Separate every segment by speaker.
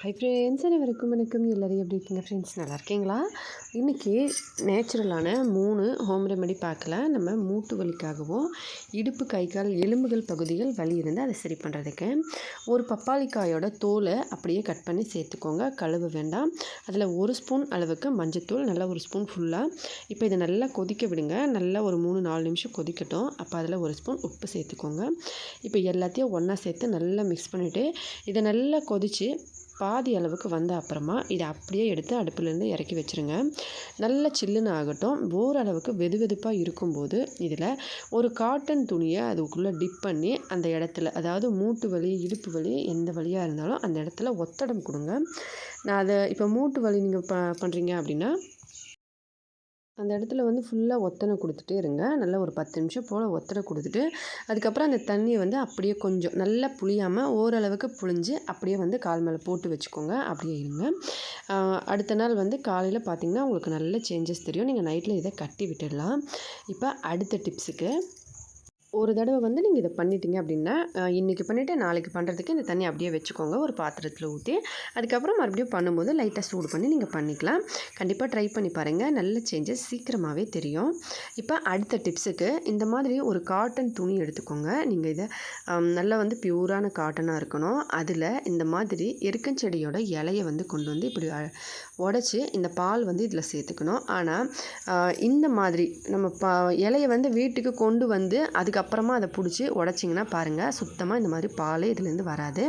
Speaker 1: Hi friends அனைவருக்கும் வணக்கம். எல்லோரும் எப்படி இருக்கீங்க ஃப்ரெண்ட்ஸ் நல்லா இருக்கீங்களா? இன்றைக்கி நேச்சுரலான மூணு ஹோம் ரெமெடி பார்க்கல. நம்ம மூட்டு வலிக்காகவும் இடுப்பு கை கால் எலும்புகள் பகுதிகள் வலி இருந்து அதை சரி பண்ணுறதுக்கு ஒரு பப்பாளிக்காயோட தோலை அப்படியே கட் பண்ணி சேர்த்துக்கோங்க. கழுவ வேண்டாம். அதில் ஒரு ஸ்பூன் அளவுக்கு மஞ்சத்தூள் நல்லா ஒரு ஸ்பூன் ஃபுல்லாக இப்போ இதை நல்லா கொதிக்க விடுங்க. நல்லா ஒரு மூணு நாலு நிமிஷம் கொதிக்கட்டும். அப்போ அதில் ஒரு ஸ்பூன் உப்பு சேர்த்துக்கோங்க. இப்போ எல்லாத்தையும் ஒன்றா சேர்த்து நல்லா மிக்ஸ் பண்ணிவிட்டு இதை நல்லா கொதித்து பாதி அளவுக்கு வந்த அப்புறமா இதை அப்படியே எடுத்து அடுப்புலேருந்து இறக்கி வச்சுருங்க. நல்ல சில்லுன்னு ஆகட்டும். ஓரளவுக்கு வெது வெதுப்பாக இருக்கும்போது இதில் ஒரு காட்டன் துணியை அதுக்குள்ளே டிப் பண்ணி அந்த இடத்துல அதாவது மூட்டு வலி இடுப்பு வலி எந்த வழியாக இருந்தாலும் அந்த இடத்துல ஒத்தடம் கொடுங்க. நான் அதை இப்போ மூட்டு வலி நீங்கள் ப பண்ணுறீங்க அப்படின்னா அந்த இடத்துல வந்து ஃபுல்லாக ஒத்தனை கொடுத்துட்டே இருங்க. நல்லா ஒரு பத்து நிமிஷம் போல் ஒத்தனை கொடுத்துட்டு அதுக்கப்புறம் அந்த தண்ணியை வந்து அப்படியே கொஞ்சம் நல்லா புளியாமல் ஓரளவுக்கு புளிஞ்சு அப்படியே வந்து கால் மேலே போட்டு வச்சுக்கோங்க. அப்படியே இருங்க. அடுத்த நாள் வந்து காலையில் பார்த்திங்கன்னா உங்களுக்கு நல்ல சேஞ்சஸ் தெரியும். நீங்கள் நைட்டில் இதை கட்டி விட்டுடலாம். இப்போ அடுத்த டிப்ஸுக்கு ஒரு தடவை வந்து நீங்கள் இதை பண்ணிட்டீங்க அப்படின்னா இன்றைக்கி பண்ணிவிட்டு நாளைக்கு பண்ணுறதுக்கு இந்த தண்ணி அப்படியே வச்சுக்கோங்க. ஒரு பாத்திரத்தில் ஊற்றி அதுக்கப்புறம் மறுபடியும் பண்ணும்போது லைட்டாக சூடு பண்ணி நீங்கள் பண்ணிக்கலாம். கண்டிப்பாக ட்ரை பண்ணி பாருங்கள் நல்ல சேஞ்சஸ் சீக்கிரமாகவே தெரியும். இப்போ அடுத்த டிப்ஸுக்கு இந்த மாதிரி ஒரு காட்டன் துணி எடுத்துக்கோங்க. நீங்கள் இதை நல்லா வந்து பியூரான காட்டனாக இருக்கணும். அதில் இந்த மாதிரி எருக்கஞ்செடியோட இலையை வந்து கொண்டு வந்து இப்படி உடச்சி இந்த பால் வந்து இதில் சேர்த்துக்கணும். ஆனால் இந்த மாதிரி நம்ம ப இலையை வந்து வீட்டுக்கு கொண்டு வந்து அதுக்கப்புறம் அப்புறமா அதை பிடிச்சி உடச்சிங்கன்னா பாருங்கள் சுத்தமாக இந்த மாதிரி பால் இதுலேருந்து வராது.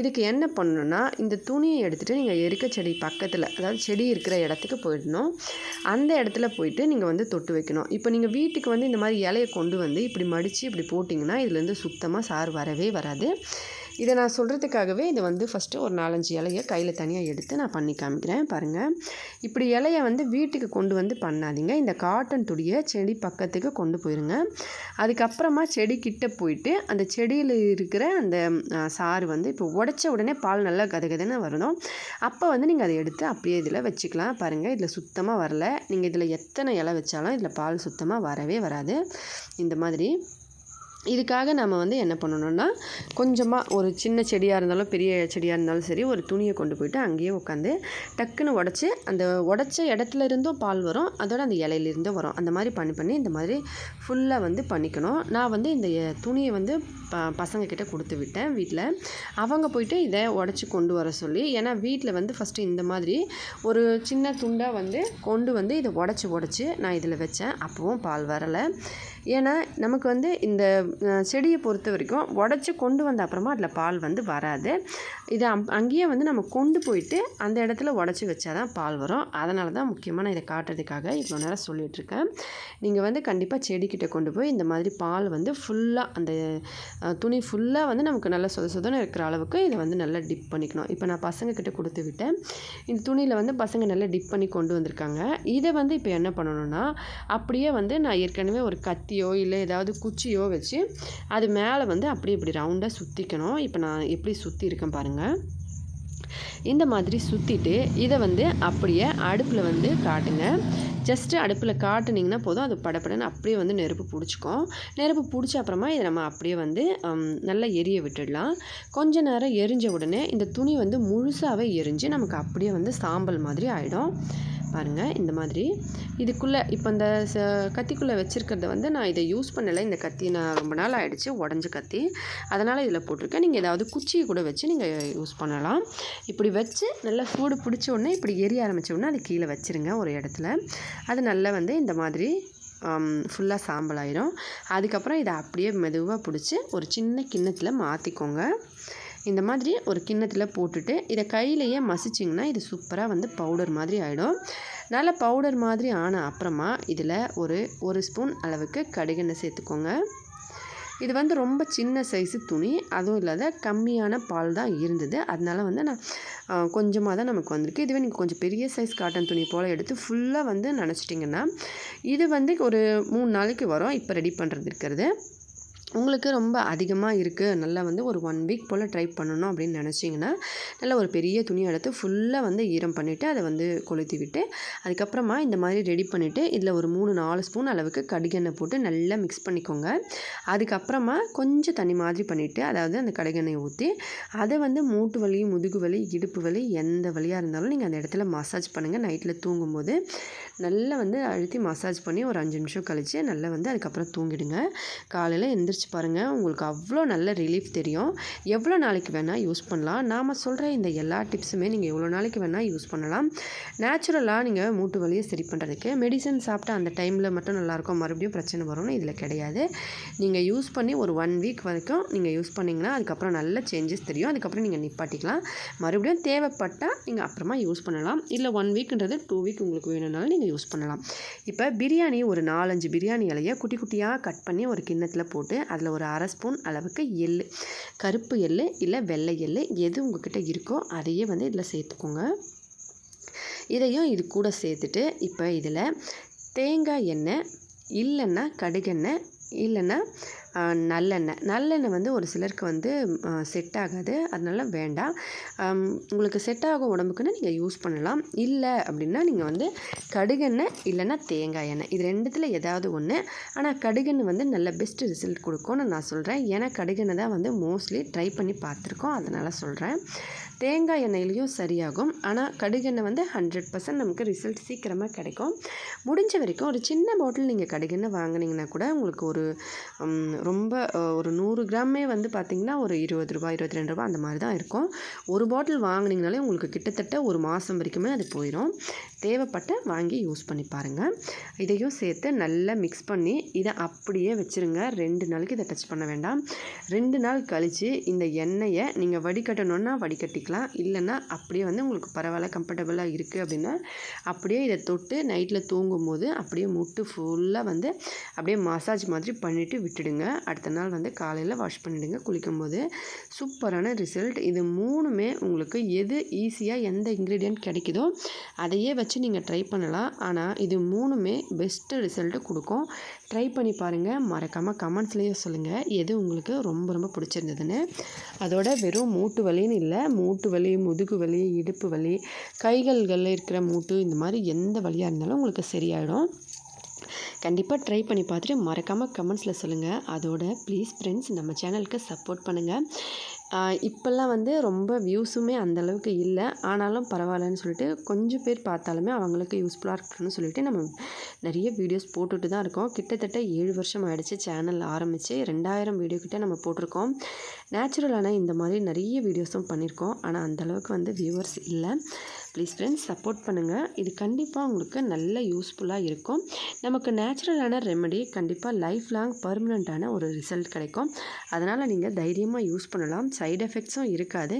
Speaker 1: இதுக்கு என்ன பண்ணணும்னா இந்த துணியை எடுத்துகிட்டு நீங்கள் எரிக்க செடி பக்கத்தில் அதாவது செடி இருக்கிற இடத்துக்கு போயிடணும். அந்த இடத்துல போயிட்டு நீங்கள் வந்து தொட்டு வைக்கணும். இப்போ நீங்கள் வீட்டுக்கு வந்து இந்த மாதிரி இலையை கொண்டு வந்து இப்படி மடித்து இப்படி போட்டிங்கன்னா இதுலேருந்து சுத்தமாக சாறு வரவே வராது. இதை நான் சொல்கிறதுக்காகவே இதை வந்து ஃபஸ்ட்டு ஒரு நாலஞ்சு இலையை கையில் தனியாக எடுத்து நான் பண்ணி காமிக்கிறேன். பாருங்கள் இப்படி இலையை வந்து வீட்டுக்கு கொண்டு வந்து பண்ணாதீங்க. இந்த காட்டன் துடியை செடி பக்கத்துக்கு கொண்டு போயிருங்க. அதுக்கப்புறமா செடி கிட்ட போயிட்டு அந்த செடியில் இருக்கிற அந்த சாறு வந்து இப்போ உடச்ச உடனே பால் நல்லா கதகதன்னு வரணும். அப்போ வந்து நீங்கள் அதை எடுத்து அப்படியே இதில் வச்சுக்கலாம். பாருங்கள் இதில் சுத்தமாக வரல. நீங்கள் இதில் எத்தனை இலை வச்சாலும் இதில் பால் சுத்தமாக வரவே வராது. இந்த மாதிரி. இதுக்காக நம்ம வந்து என்ன பண்ணணும்னா கொஞ்சமாக ஒரு சின்ன செடியாக இருந்தாலும் பெரிய செடியாக இருந்தாலும் சரி ஒரு துணியை கொண்டு போயிட்டு அங்கேயே உட்காந்து டக்குன்னு உடச்சி அந்த உடச்ச இடத்துல இருந்தும் பால் வரும் அதோட அந்த இலையிலேருந்தும் வரும். அந்த மாதிரி பண்ணி பண்ணி இந்த மாதிரி ஃபுல்லாக வந்து பண்ணிக்கணும். நான் வந்து இந்த துணியை வந்து ப பசங்கக்கிட்ட கொடுத்து விட்டேன் வீட்டில் அவங்க போயிட்டு இதை உடச்சி கொண்டு வர சொல்லி ஏன்னா வீட்டில் வந்து ஃபஸ்ட்டு இந்த மாதிரி ஒரு சின்ன துண்டாக வந்து கொண்டு வந்து இதை உடச்சி உடச்சி நான் இதில் வச்சேன். அப்போவும் பால் வரலை. ஏன்னா நமக்கு வந்து இந்த செடியை பொறுத்த வரைக்கும் உடச்சி கொண்டு வந்த அப்புறமா அதில் பால் வந்து வராது. இதை அம் அங்கேயே வந்து நம்ம கொண்டு போயிட்டு அந்த இடத்துல உடச்சி வச்சா தான் பால் வரும். அதனால தான் முக்கியமாக நான் இதை காட்டுறதுக்காக இவ்வளோ நேரம் சொல்லிகிட்ருக்கேன் நீங்கள் வந்து கண்டிப்பாக செடிக்கிட்ட கொண்டு போய் இந்த மாதிரி பால் வந்து ஃபுல்லாக அந்த துணி ஃபுல்லாக வந்து நமக்கு நல்லா சொத சொதன்னு இருக்கிற அளவுக்கு இதை வந்து நல்லா டிப் பண்ணிக்கணும். இப்போ நான் பசங்கக்கிட்ட கொடுத்து விட்டேன். இந்த துணியில் வந்து பசங்க நல்லா டிப் பண்ணி கொண்டு வந்திருக்காங்க. இதை வந்து இப்போ என்ன பண்ணணும்னா அப்படியே வந்து நான் ஏற்கனவே ஒரு கத்தியோ இல்லை ஏதாவது குச்சியோ வச்சு அது மேலே வந்து அப்படி இப்படி ரவுண்டாக சுற்றிக்கணும் இப்போ நான் எப்படி சுற்றி இருக்கேன் பாருங்கள் இந்த மாதிரி சுற்றிட்டு இதை வந்து அப்படியே அடுப்பில் வந்து காட்டுங்க. ஜஸ்ட்டு அடுப்பில் காட்டுனிங்கன்னா போதும். அது படப்படன்னு அப்படியே வந்து நெருப்பு பிடிச்சிக்கும். நெருப்பு பிடிச்ச அப்புறமா இதை நம்ம அப்படியே வந்து நல்லா எரிய விட்டுடலாம். கொஞ்ச நேரம் எரிஞ்ச உடனே இந்த துணி வந்து முழுசாகவே எரிஞ்சு நமக்கு அப்படியே வந்து சாம்பல் மாதிரி ஆகிடும் பாருங்கள் இந்த மாதிரி. இதுக்குள்ளே இப்போ இந்த ச கத்திக்குள்ளே வச்சுருக்கிறத வந்து நான் இதை யூஸ் பண்ணலை. இந்த கத்தி நான் ரொம்ப நாள் ஆகிடுச்சு உடஞ்ச கத்தி. அதனால் இதில் போட்டிருக்கேன். நீங்கள் ஏதாவது குச்சியை கூட வச்சு நீங்கள் யூஸ் பண்ணலாம். இப்படி வச்சு நல்லா சூடு பிடிச்ச உடனே இப்படி எரிய ஆரம்பித்த உடனே அது கீழே வச்சுருங்க ஒரு இடத்துல. அது நல்லா வந்து இந்த மாதிரி ஃபுல்லாக சாம்பல் ஆயிரும். அதுக்கப்புறம் இதை அப்படியே மெதுவாக பிடிச்சி ஒரு சின்ன கிண்ணத்தில் மாற்றிக்கோங்க இந்த மாதிரி ஒரு கிண்ணத்தில் போட்டுட்டு இதை கையிலையே மசிச்சிங்கன்னா இது சூப்பராக வந்து பவுடர் மாதிரி ஆகிடும் நல்ல பவுடர் மாதிரி ஆன அப்புறமா இதில் ஒரு ஒரு ஸ்பூன் அளவுக்கு கடுகெண்ணெய் சேர்த்துக்கோங்க. இது வந்து ரொம்ப சின்ன சைஸு துணி அதுவும் இல்லாத கம்மியான பால் தான் இருந்தது. அதனால வந்து நான் கொஞ்சமாக தான் நமக்கு வந்திருக்கு. இதுவே நீங்கள் கொஞ்சம் பெரிய சைஸ் காட்டன் துணி போல் எடுத்து ஃபுல்லாக வந்து நினச்சிட்டிங்கன்னா இது வந்து ஒரு மூணு நாளைக்கு வரும். இப்போ ரெடி பண்ணுறது இருக்கிறது. உங்களுக்கு ரொம்ப அதிகமாக இருக்குது நல்லா வந்து ஒரு ஒன் வீக் போல் ட்ரை பண்ணணும் அப்படின்னு நினச்சிங்கன்னா நல்லா ஒரு பெரிய துணி எடுத்து ஃபுல்லாக வந்து ஈரம் பண்ணிவிட்டு அதை வந்து கொளுத்தி விட்டு அதுக்கப்புறமா இந்த மாதிரி ரெடி பண்ணிவிட்டு இதில் ஒரு மூணு நாலு ஸ்பூன் அளவுக்கு கடுகெண்ணெய் போட்டு நல்லா மிக்ஸ் பண்ணிக்கோங்க. அதுக்கப்புறமா கொஞ்சம் தண்ணி மாதிரி பண்ணிவிட்டு அதாவது அந்த கடுகெண்ணெய் ஊற்றி அதை வந்து மூட்டு வலி முதுகு வலி இடுப்பு வலி எந்த வலியாக இருந்தாலும் நீங்கள் அந்த இடத்துல மசாஜ் பண்ணுங்கள் நைட்டில் தூங்கும்போது நல்லா வந்து அழுத்தி மசாஜ் பண்ணி ஒரு அஞ்சு நிமிஷம் கழித்து நல்லா வந்து அதுக்கப்புறம் தூங்கிடுங்க. காலையில் எந்திரிச்சு பாருங்கள் உங்களுக்கு அவ்வளோ நல்ல ரிலீஃப் தெரியும். எவ்வளோ நாளைக்கு வேணால் யூஸ் பண்ணலாம். நாம் சொல்கிற இந்த எல்லா டிப்ஸுமே நீங்கள் எவ்வளோ நாளைக்கு வேணால் யூஸ் பண்ணலாம். நேச்சுரலாக நீங்கள் மூட்டு வலியை சரி பண்ணுறதுக்கு மெடிசன் சாப்பிட்டா அந்த டைமில் மட்டும் நல்லாயிருக்கும் மறுபடியும் பிரச்சனை வரும்னு இதில் கிடையாது. நீங்கள் யூஸ் பண்ணி ஒரு ஒன் வீக் வரைக்கும் நீங்கள் யூஸ் பண்ணிங்கன்னா அதுக்கப்புறம் நல்ல சேஞ்சஸ் தெரியும். அதுக்கப்புறம் நீங்கள் நிப்பாட்டிக்கலாம். மறுபடியும் தேவைப்பட்டால் நீங்கள் அப்புறமா யூஸ் பண்ணலாம். இல்லை ஒன் வீக்ன்றது டூ வீக் உங்களுக்கு வேணும்னாலும் நீங்கள் யூஸ் பண்ணலாம். இப்போ பிரியாணி ஒரு நாலஞ்சு பிரியாணி இலையை குட்டி குட்டியாக கட் பண்ணி ஒரு கிண்ணத்தில் போட்டு அதில் ஒரு அரை ஸ்பூன் அளவுக்கு எள் கருப்பு எள் இல்லை வெள்ளை எள் எது உங்ககிட்ட இருக்கோ அதையே வந்து இதில் சேர்த்துக்கோங்க. இதையும் இது கூட சேர்த்துட்டு இப்போ இதில் தேங்காய் எண்ணெய் இல்லைன்னா கடுகெண்ணெய் இல்லைன்னா நல்லெண்ணெய். நல்லெண்ணெய் வந்து ஒரு சிலருக்கு வந்து செட் ஆகாது. அதனால வேண்டாம். உங்களுக்கு செட் ஆகும் உடம்புக்குன்னு நீங்கள் யூஸ் பண்ணலாம். இல்லை அப்படின்னா நீங்கள் வந்து கடுகெண்ணெய் இல்லைன்னா தேங்காய் எண்ணெய். இது ரெண்டுத்தில் ஏதாவது ஒன்று ஆனால் கடுகெண்ணெய் வந்து நல்ல பெஸ்ட் ரிசல்ட் கொடுக்கும்னு நான் சொல்கிறேன் ஏன்னா கடுகெண்ணெய் தான் வந்து மோஸ்ட்லி ட்ரை பண்ணி பார்த்துருக்கோம். அதனால் சொல்கிறேன் தேங்காய் எண்ணெயிலையும் சரியாகும். ஆனால் கடுகெண்ணெய் வந்து ஹண்ட்ரட் பர்சன்ட் நமக்கு ரிசல்ட் சீக்கிரமாக கிடைக்கும். முடிஞ்ச வரைக்கும் ஒரு சின்ன பாட்டில் நீங்கள் கடுகெண்ணெய் வாங்கினீங்கன்னா கூட உங்களுக்கு ஒரு ரொம்ப ஒரு நூறு கிராமே வந்து பார்த்திங்கன்னா ஒரு இருபது ரூபா இருபத்தி ரெண்டு ரூபா அந்த மாதிரி தான் இருக்கும். ஒரு பாட்டில் வாங்கினீங்கனாலே உங்களுக்கு கிட்டத்தட்ட ஒரு மாதம் வரைக்குமே அது போயிடும் தேவைப்பட்ட வாங்கி யூஸ் பண்ணி பாருங்கள் இதையும் சேர்த்து நல்லா மிக்ஸ் பண்ணி இதை அப்படியே வச்சுருங்க. ரெண்டு நாளைக்கு இதை டச் பண்ண வேண்டாம். ரெண்டு நாள் கழித்து இந்த எண்ணெயை நீங்கள் வடிகட்டணுன்னா வடிகட்டிக்கலாம். இல்லைன்னா அப்படியே வந்து உங்களுக்கு பரவாயில்ல கம்ஃபர்டபுளாக இருக்குது அப்படின்னா அப்படியே இதை தொட்டு நைட்டில் தூங்கும்போது அப்படியே முட்டு ஃபுல்லாக வந்து அப்படியே மசாஜ் மாதிரி பண்ணிவிட்டு விட்டுடுங்க. அடுத்த நாள் வந்து காலையில் வாஷ் பண்ணிவிடுங்க குளிக்கும் போது சூப்பரான ரிசல்ட் இது மூணுமே உங்களுக்கு எது ஈஸியாக எந்த இன்க்ரீடியன்ட் கிடைக்குதோ அதையே வச்சு நீங்கள் ட்ரை பண்ணலாம். ஆனால் இது மூணுமே பெஸ்ட்டு ரிசல்ட்டு கொடுக்கும். ட்ரை பண்ணி பாருங்கள் மறக்காமல் கமெண்ட்ஸ்லேயே சொல்லுங்கள் எது உங்களுக்கு ரொம்ப ரொம்ப பிடிச்சிருந்ததுன்னு. அதோட வெறும் மூட்டு வலின்னு இல்லை. மூட்டு வலி முதுகு வலி இடுப்பு வலி கைகள்களில் இருக்கிற மூட்டு இந்த மாதிரி எந்த வழியாக இருந்தாலும் உங்களுக்கு சரியாயிடும். கண்டிப்பாக ட்ரை பண்ணி பார்த்துட்டு மறக்காமல் கமெண்ட்ஸில் சொல்லுங்கள் அதோட ப்ளீஸ் ஃப்ரெண்ட்ஸ் நம்ம சேனலுக்கு சப்போர்ட் பண்ணுங்கள் இப்போல்லாம் வந்து ரொம்ப வியூஸுமே அந்தளவுக்கு இல்லை. ஆனாலும் பரவாயில்லன்னு சொல்லிட்டு கொஞ்சம் பேர் பார்த்தாலுமே அவங்களுக்கு யூஸ்ஃபுல்லாக இருக்கணும்னு சொல்லிட்டு நம்ம நிறைய வீடியோஸ் போட்டுட்டு தான் இருக்கோம். கிட்டத்தட்ட ஏழு வருஷம் ஆகிடுச்சு சேனல் ஆரம்பித்து ரெண்டாயிரம் வீடியோ கிட்டே நம்ம போட்டிருக்கோம். நேச்சுரலான இந்த மாதிரி நிறைய வீடியோஸும் பண்ணியிருக்கோம் ஆனால் அந்தளவுக்கு வந்து வியூவர்ஸ் இல்லை. ப்ளீஸ் ஃப்ரெண்ட்ஸ் சப்போர்ட் பண்ணுங்கள் இது கண்டிப்பாக உங்களுக்கு நல்ல யூஸ்ஃபுல்லாக இருக்கும். நமக்கு நேச்சுரலான ரெமெடி கண்டிப்பாக லைஃப் லாங் பர்மனண்ட்டான ஒரு ரிசல்ட் கிடைக்கும். அதனால் நீங்கள் தைரியமாக யூஸ் பண்ணலாம். சைடு எஃபெக்ட்ஸும் இருக்காது.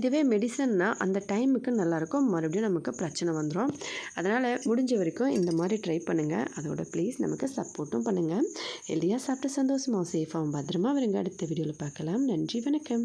Speaker 1: இதுவே மெடிசன்னா அந்த டைமுக்கு நல்லாயிருக்கும் மறுபடியும் நமக்கு பிரச்சனை வந்துடும் அதனால் முடிஞ்ச வரைக்கும் இந்த மாதிரி ட்ரை பண்ணுங்கள் அதோட ப்ளீஸ் நமக்கு சப்போர்ட்டும் பண்ணுங்கள் ஹெல்தியாக சாப்பிட்டு சந்தோஷமாக சேஃபாகவும் பத்திரமா வருங்க அடுத்த வீடியோவில் பார்க்கலாம். நன்றி. வணக்கம்